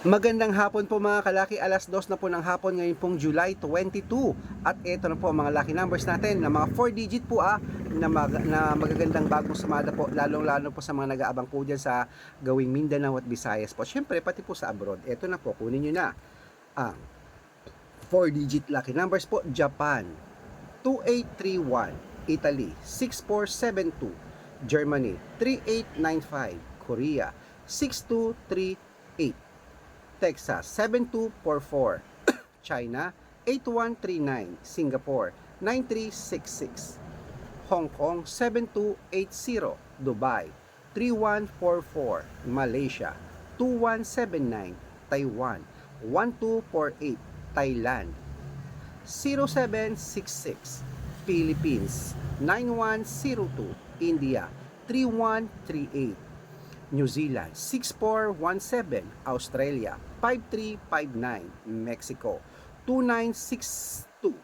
Magandang hapon po mga kalaki, alas 2 na po ng hapon ngayon pong July 22 At ito na po ang mga lucky numbers natin na mga 4 digit po ah na, mag, na magagandang bagong sumada po lalong lalo po sa mga nag-aabang po dyan sa gawing Mindanao at Visayas po. Siyempre pati po sa abroad, ito na po, kunin nyo na ang 4 digit lucky numbers po. Japan 2831 Italy 6472 Germany 3895 Korea 6238 Texas 7244 China 8139 Singapore 9366 Hong Kong 7280 Dubai 3144 Malaysia 2179 Taiwan 1248 Thailand 0766 Philippines 9102 India 3138 New Zealand 6417 Australia 5359 Mexico 2962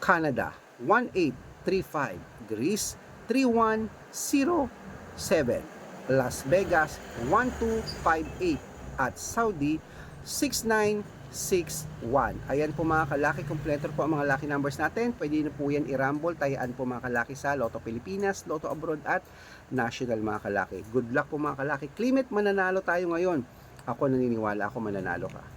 Canada 1835 Greece 3107 Las Vegas 1258 at Saudi 6961 Ayan po mga kalaki, kompleto po ang mga lucky numbers natin. Pwede na po yan i-rumble, tayaan po mga kalaki sa Lotto Pilipinas, Lotto Abroad at National mga kalaki. Good luck po mga kalaki. Climate mananalo tayo ngayon. Ako naniniwala ako mananalo ka.